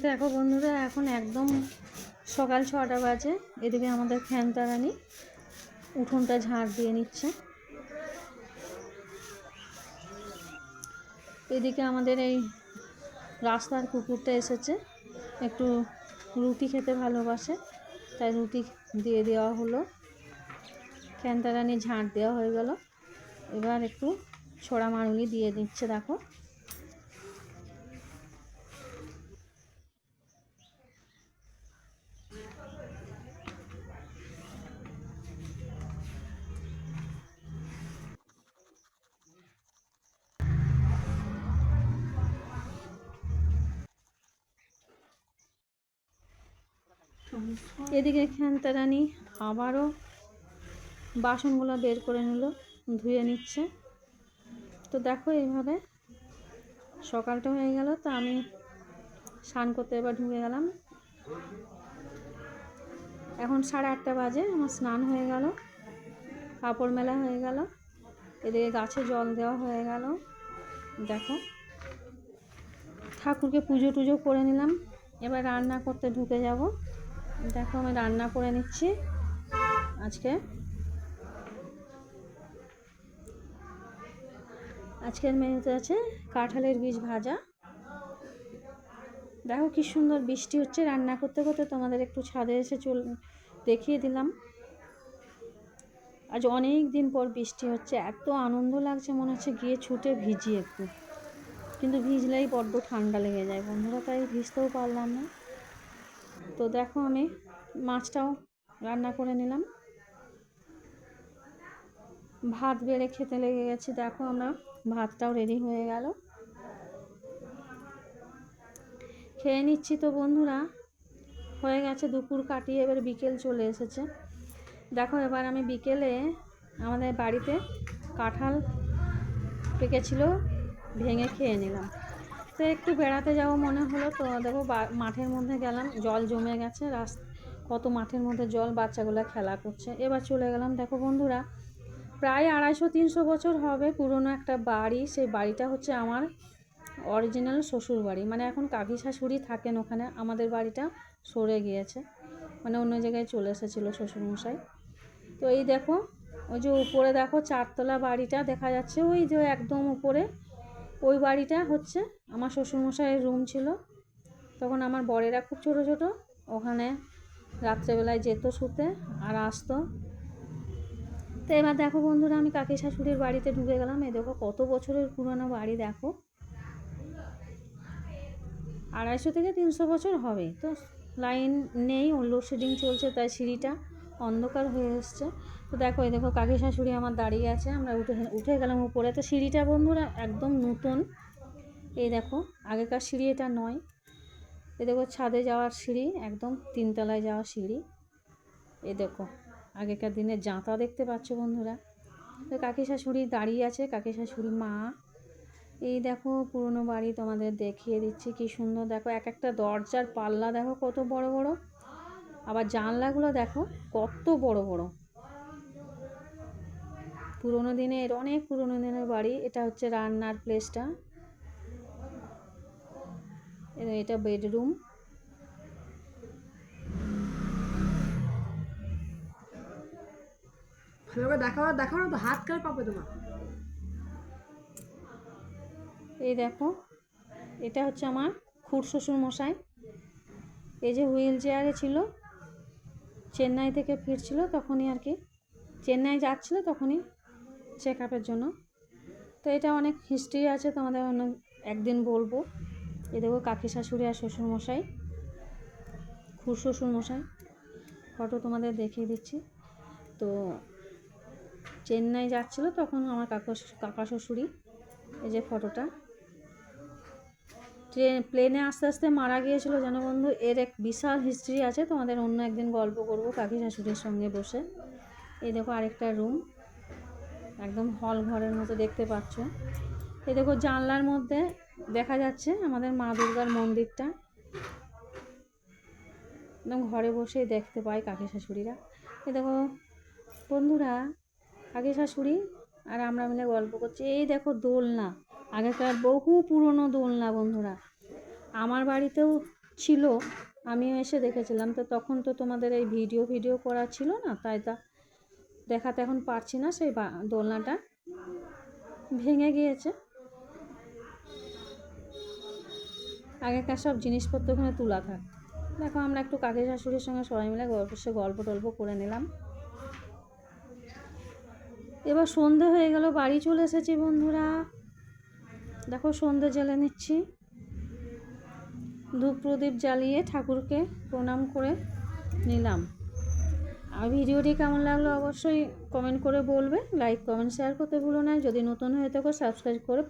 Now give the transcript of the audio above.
দেখো বন্ধুরা, এখন একদম সকাল ছটা বাজে। এদিকে আমাদের ফ্যানতারানি উঠোনটা ঝাড় দিয়ে নিচ্ছে। এদিকে আমাদের এই রাস্তার কুকুরটা এসেছে, একটু রুটি খেতে ভালোবাসে, তাই রুটি দিয়ে দেওয়া হলো। ফ্যানতারানি ঝাড় দেওয়া হয়ে গেল। এবার একটু ছোড়া মারুনি দিয়ে দিচ্ছে, দেখো। এদিকে খেনতারানি আবারও বাসনগুলো বের করে নিল, ধুয়ে নিচ্ছে। তো দেখো এইভাবে সকালটা হয়ে গেল, তো আমি স্নান করতে এবার ঢুকে গেলাম। এখন সাড়ে আটটা বাজে, আমার স্নান হয়ে গেল, কাপড় মেলা হয়ে গেল, এদিকে গাছে জল দেওয়া হয়ে গেল। দেখো, ঠাকুরকে পুজো টুজো করে নিলাম, এবার রান্না করতে ঢুকে যাব। দেখো, আমি রান্না করে নিচ্ছি আজকে। আজকের মেনুতে আছে কাঁঠালের বীজ ভাজা। দেখো, কি সুন্দর বৃষ্টি হচ্ছে রান্না করতে করতে। তোমাদের একটু ছাদে এসে চল, দেখিয়ে দিলাম। আজ অনেক দিন পর বৃষ্টি হচ্ছে, এত আনন্দ লাগছে, মনে হচ্ছে গিয়ে ছুটে ভিজি একটু। কিন্তু ভিজলেই বড্ড ঠান্ডা লেগে যায়। বন্ধুরা, তাই ভিজতেও পারলাম না। তো দেখো আমি মাছটাও রান্না করে নিলাম। ভাত বেড়ে খেতে লেগে গেছে। দেখো আমরা ভাতটাও রেডি হয়ে গেল। খেয়ে নিচ্ছি তো বন্ধুরা। হয়ে গেছে, দুপুর কাটিয়ে এবার বিকেল চলে এসেছে। দেখো এবার আমি বিকেলে আমাদের বাড়িতে কাঁঠাল পেকেছিল, ভেঙে খেয়ে নিলাম। তো একটু বেড়াতে যাব মনে হলো তো, দেখো মাঠের মধ্যে গেলাম, জল জমে গেছে, রাস্তা, কত মাঠের মধ্যে জল বাচ্চাগুলো খেলা করছে। এবার চলে গেলাম, দেখো বন্ধুরা, প্রায় আড়াইশো তিনশো বছর হবে পুরনো একটা বাড়ি, সেই বাড়িটা হচ্ছে আমার অরিজিনাল শ্বশুর বাড়ি। মানে এখন কাকি শাশুড়ি থাকেন ওখানে, আমাদের বাড়িটা সরে গিয়েছে মানে অন্য জায়গায় চলে এসেছিল শ্বশুরমশাই। তো এই দেখো, ওই যে উপরে দেখো চারতলা বাড়িটা দেখা যাচ্ছে, ওই যে একদম উপরে ওই বাড়িটা হচ্ছে আমার শ্বশুরমশাইয়ের রুম ছিল। তখন আমার বরেরা খুব ছোট ছোট। ওখানে রাত্রেবেলায় যেত শুতে আর আসতো। তো এবার দেখো বন্ধুরা, আমি কাকি শাশুড়ির বাড়িতে ঢুকে গেলাম। এই দেখো কত বছরের পুরনো বাড়ি দেখো। আড়াইশো থেকে তিনশো বছর হবে। তো লাইন নেই লোডশেডিং চলছে তাই সিঁড়িটা। অন্ধকার হয়ে এসছে। তো দেখো, এই দেখো কাকি শাশুড়ি আমার দাঁড়িয়ে আছে। আমরা উঠে উঠে গেলাম উপরে। তো সিঁড়িটা বন্ধুরা একদম নতুন। এই দেখো, আগেকার সিঁড়ি এটা নয়। এ দেখো ছাদে যাওয়ার সিঁড়ি, একদম তিনতলায় যাওয়ার সিঁড়ি। এ দেখো, আগেকার দিনে জাঁতা দেখতে পাচ্ছ বন্ধুরা। তো কাকি শাশুড়ি দাঁড়িয়ে আছে, কাকি শাশুড়ি মা। এই দেখো, পুরনো বাড়ি তোমাদের দেখিয়ে দিচ্ছি, কি সুন্দর। দেখো, এক একটা দরজার পাল্লা, দেখো কত বড় বড়। আবার জানলাগুলো দেখো কত বড় বড়। পুরোনো দিনের অনেক পুরোনো দিনের বাড়ি। এটা হচ্ছে রান্নার প্লেসটা এটা বেডরুম দেখাও তো হাত কার পাবে তোমার? এই দেখো এটা হচ্ছে আমার খুড় শ্বশুর মশাই এই যে হুইল চেয়ারে ছিল চেন্নাই থেকে ফিরছিল তখনই আর কি। চেন্নাই যাচ্ছিল তখনই চেক আপের জন্য। তো এটা অনেক হিস্ট্রি আছে তোমাদের অন্য একদিন বলব। এ দেখো কাকি শাশুড়ি আর শ্বশুর মশাই খুড় শ্বশুর মশাই। ফটো তোমাদের দেখিয়ে দিচ্ছি। তো চেন্নাই যাচ্ছিল তখন আমার কাকা কাকা শ্বশুরি এই যে ফটোটা ট্রেন, প্লেনে আস্তে আস্তে মারা গিয়েছিল যেন বন্ধু, এর এক বিশাল হিস্ট্রি আছে, তোমাদের অন্য একদিন গল্প করব কাকি শাশুড়ির সঙ্গে বসে। এই দেখো আরেকটা রুম একদম হল ঘরের মতো দেখতে পাচ্ছ। এই দেখো জানলার মধ্যে দেখা যাচ্ছে আমাদের মা দুর্গার মন্দিরটা। একদম ঘরে বসেই দেখতে পাই কাকি শাশুড়িরা। এ দেখো বন্ধুরা, কাকি শাশুড়ি আর আমরা মিলে গল্প করছি। এই দেখো দোলনা আগেকার বহু পুরনো দোলনা, বন্ধুরা। আমার বাড়িতেও ছিল, আমিও এসে দেখেছিলাম। তো তখন তো তোমাদের এই ভিডিও ভিডিও করা ছিল না, তাই তা দেখাতে এখন পারছি না সেই দোলনাটা। ভেঙে গিয়েছে। আগেকার সব জিনিসপত্র ওখানে তোলা থাক। দেখো, আমরা একটু কাকি শাশুড়ির সঙ্গে সবাই মিলে গল্প সে গল্প টল্প করে নিলাম। এবার সন্ধে হয়ে গেল, বাড়ি চলে এসেছি, বন্ধুরা। দেখো সন্ধে জ্বালে নিচ্ছি। ধূপ প্রদীপ জ্বালিয়ে ঠাকুরকে প্রণাম করে নিলাম। আর ভিডিওটি কেমন লাগল অবশ্যই কমেন্ট করে বলবে। লাইক কমেন্ট শেয়ার করতে ভুলো না। যদি নতুন হয়ে থাকো সাবস্ক্রাইব করে